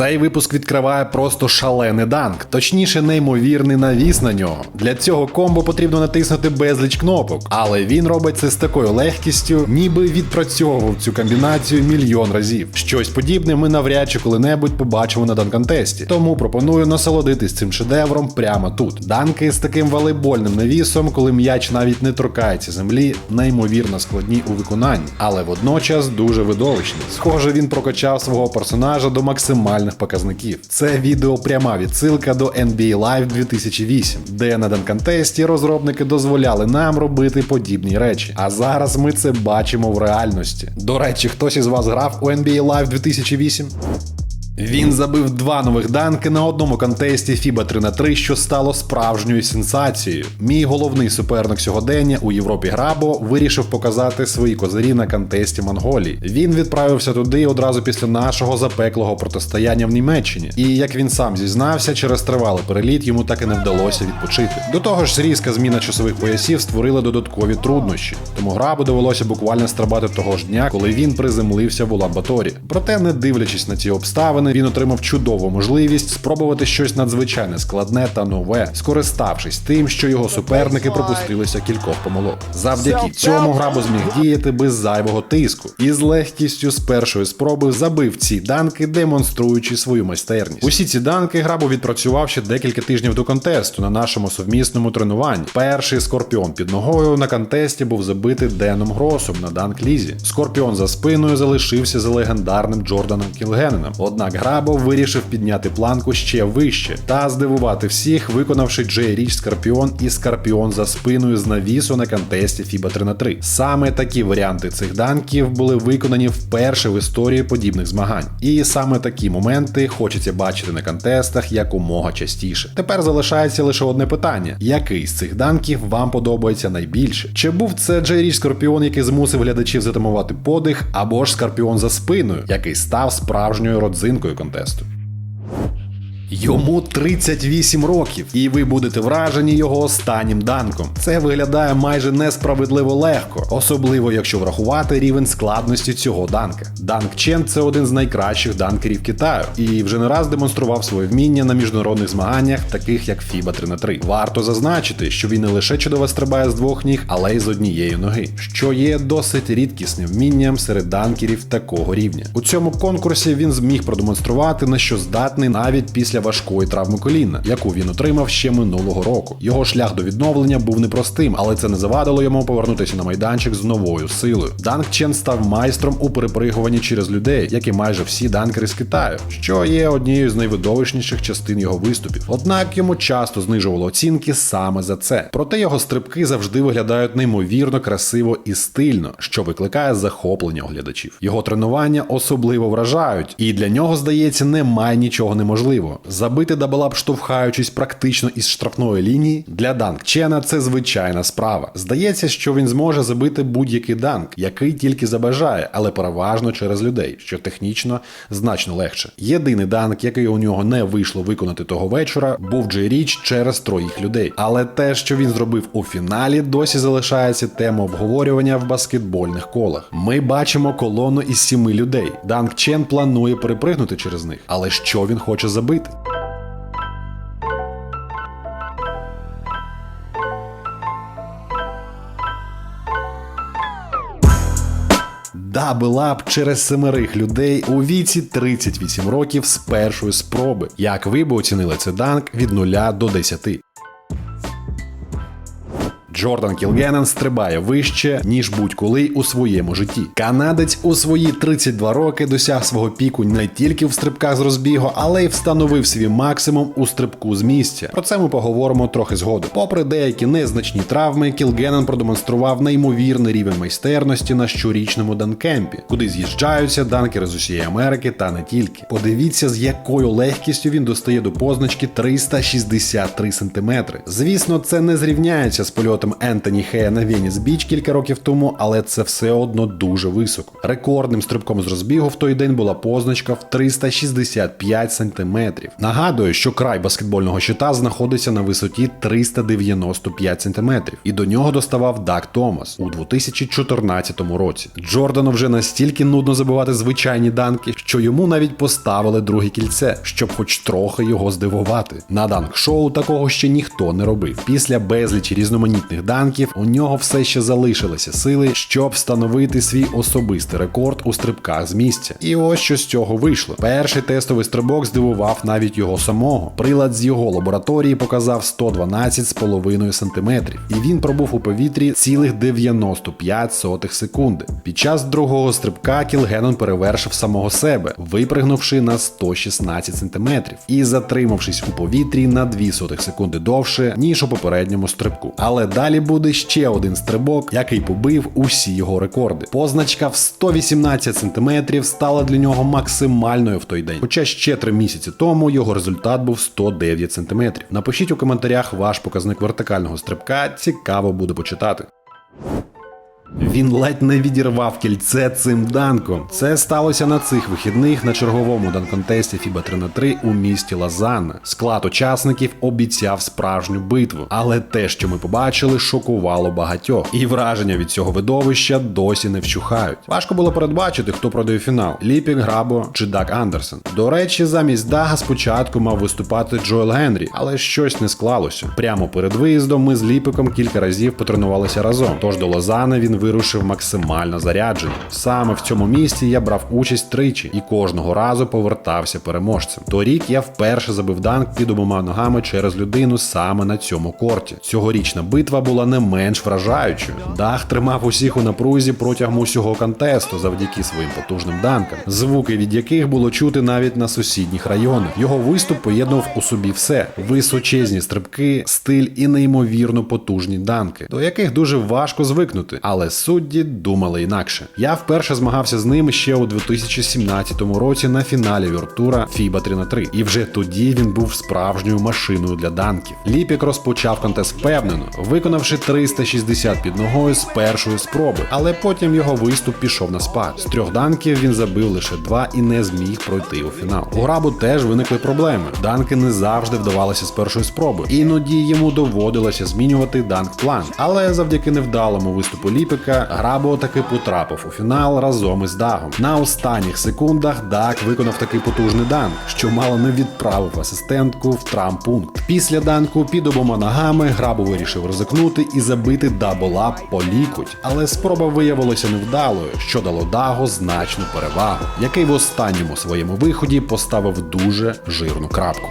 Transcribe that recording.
Цей випуск відкриває просто шалений данк, точніше, неймовірний навіс на нього. Для цього комбо потрібно натиснути безліч кнопок, але він робить це з такою легкістю, ніби відпрацьовував цю комбінацію мільйон разів. Щось подібне ми навряд чи коли-небудь побачимо на данконтесті. Тому пропоную насолодитись цим шедевром прямо тут. Данки з таким волейбольним навісом, коли м'яч навіть не торкається землі, неймовірно складні у виконанні, але водночас дуже видовищні. Схоже, він прокачав свого персонажа до максимальних показників. Це відео пряма відсилка до NBA Live 2008, де на данконтесті розробники дозволяли нам робити подібні речі. А зараз ми це бачимо в реальності. До речі, хтось із вас грав у NBA Live 2008? Він забив два нових данки на одному контесті FIBA 3 на 3 що стало справжньою сенсацією. Мій головний суперник сьогодення у Європі Грабо вирішив показати свої козирі на контесті Монголії. Він відправився туди одразу після нашого запеклого протистояння в Німеччині. І як він сам зізнався, через тривалий переліт йому так і не вдалося відпочити. До того ж, різка зміна часових поясів створила додаткові труднощі. Тому Грабу довелося буквально стрибати того ж дня, коли він приземлився в Улан-Баторі. Проте, не дивлячись на ці обставини, він отримав чудову можливість спробувати щось надзвичайне складне та нове, скориставшись тим, що його суперники пропустилися кількох помилок. Завдяки цьому Грабо зміг діяти без зайвого тиску і з легкістю з першої спроби забив ці данки, демонструючи свою майстерність. Усі ці данки Грабо відпрацював ще декілька тижнів до контесту на нашому совмісному тренуванні. Перший скорпіон під ногою на контесті був забитий Деном Гросом на данк лізі. Скорпіон за спиною залишився за легендарним Джорданом Кілгененом. Однак Грабо вирішив підняти планку ще вище та здивувати всіх, виконавши Джей Річ Скорпіон і Скорпіон за спиною з навісу на контесті FIBA 3 на 3 Саме такі варіанти цих данків були виконані вперше в історії подібних змагань. І саме такі моменти хочеться бачити на контестах якомога частіше. Тепер залишається лише одне питання: який з цих данків вам подобається найбільше? Чи був це Джей Річ Скорпіон, який змусив глядачів затамувати подих, або ж Скорпіон за спиною, який став справжньою родзинкою контесту? Йому 38 років, і ви будете вражені його останнім данком. Це виглядає майже несправедливо легко, особливо якщо врахувати рівень складності цього данка. Данк Чен це один з найкращих данкерів Китаю, і вже не раз демонстрував своє вміння на міжнародних змаганнях, таких як FIBA 3 на 3 Варто зазначити, що він не лише чудово стрибає з двох ніг, але й з однієї ноги, що є досить рідкісним вмінням серед данкерів такого рівня. У цьому конкурсі він зміг продемонструвати, на що здатний навіть після важкої травми коліна, яку він отримав ще минулого року. Його шлях до відновлення був непростим, але це не завадило йому повернутися на майданчик з новою силою. Данк Чен став майстром у перепригуванні через людей, як і майже всі данкери з Китаю, що є однією з найвидовищніших частин його виступів. Однак йому часто знижувало оцінки саме за це. Проте його стрибки завжди виглядають неймовірно красиво і стильно, що викликає захоплення глядачів. Його тренування особливо вражають, і для нього, здається, немає нічого неможливого. Забити даблап, штовхаючись практично із штрафної лінії, для данк Чена це звичайна справа. Здається, що він зможе забити будь-який данк, який тільки забажає, але переважно через людей, що технічно значно легше. Єдиний данк, який у нього не вийшло виконати того вечора, був Джей Річ через троїх людей. Але те, що він зробив у фіналі, досі залишається темою обговорювання в баскетбольних колах. Ми бачимо колону із сіми людей. Данк Чен планує перепригнути через них, але що він хоче забити? Дабл-ап через семерих людей у віці 38 років з першої спроби. Як ви б оцінили цей данк від 0 до 10? Джордан Кілгенен стрибає вище, ніж будь-коли у своєму житті. Канадець у свої 32 роки досяг свого піку не тільки в стрибках з розбігу, але й встановив свій максимум у стрибку з місця. Про це ми поговоримо трохи згодом. Попри деякі незначні травми, Кілгенен продемонстрував неймовірний рівень майстерності на щорічному данкемпі, куди з'їжджаються данкери з усієї Америки та не тільки. Подивіться, з якою легкістю він достає до позначки 363 см. Звісно, це не зрівняється з польотами рекордом Ентоні Хея на Веніс Біч кілька років тому, але це все одно дуже високо. Рекордним стрибком з розбігу в той день була позначка в 365 сантиметрів. Нагадую, що край баскетбольного щита знаходиться на висоті 395 сантиметрів, і до нього доставав Дак Томас у 2014 році. Джордану вже настільки нудно забивати звичайні данки, що йому навіть поставили друге кільце, щоб хоч трохи його здивувати. На данк-шоу такого ще ніхто не робив. Після безлічі різноманітних данків у нього все ще залишилися сили, щоб встановити свій особистий рекорд у стрибках з місця. І ось що з цього вийшло. Перший тестовий стрибок здивував навіть його самого. Прилад з його лабораторії показав 112,5 см, і він пробув у повітрі цілих 95 сотих секунди. Під час другого стрибка Кілгенон перевершив самого себе, випригнувши на 116 см і затримавшись у повітрі на 2 сотих секунди довше, ніж у попередньому стрибку. Але далі буде ще один стрибок, який побив усі його рекорди. Позначка в 118 см стала для нього максимальною в той день. Хоча ще три місяці тому його результат був 109 см. Напишіть у коментарях ваш показник вертикального стрибка, цікаво буде почитати. Він ледь не відірвав кільце цим данком. Це сталося на цих вихідних на черговому данконтесті FIBA 3 на 3 у місті Лазанна. Склад учасників обіцяв справжню битву, але те, що ми побачили, шокувало багатьох. І враження від цього видовища досі не вщухають. Важко було передбачити, хто пройде у фінал: Ліпік, Грабо чи Дак Андерсон. До речі, замість Дага спочатку мав виступати Джоел Генрі, але щось не склалося. Прямо перед виїздом ми з Ліпиком кілька разів потренувалися разом. Тож до Лозани він вирушив максимально заряджений. Саме в цьому місці я брав участь тричі і кожного разу повертався переможцем. Торік я вперше забив данк під обома ногами через людину саме на цьому корті. Цьогорічна битва була не менш вражаючою. Дах тримав усіх у напрузі протягом усього контесту завдяки своїм потужним данкам, звуки від яких було чути навіть на сусідніх районах. Його виступ поєднував у собі все: височезні стрибки, стиль і неймовірно потужні данки, до яких дуже важко звикнути. Але судді думали інакше. Я вперше змагався з ним ще у 2017 році на фіналі Віртура FIBA 3 на 3 і вже тоді він був справжньою машиною для данків. Ліпік розпочав контест впевнено, виконавши 360 під ногою з першої спроби, але потім його виступ пішов на спад. З трьох данків він забив лише два і не зміг пройти у фінал. У грабу теж виникли проблеми. Данки не завжди вдавалися з першої спроби. Іноді йому доводилося змінювати данк-план. Але завдяки невдалому виступу Ліпика Грабо таки потрапив у фінал разом із Дагом. На останніх секундах Даг виконав такий потужний данк, що мало не відправив асистентку в травмпункт. Після данку під обома ногами Грабо вирішив ризикнути і забити даблап по лікуть. Але спроба виявилася невдалою, що дало Дагу значну перевагу, який в останньому своєму виході поставив дуже жирну крапку.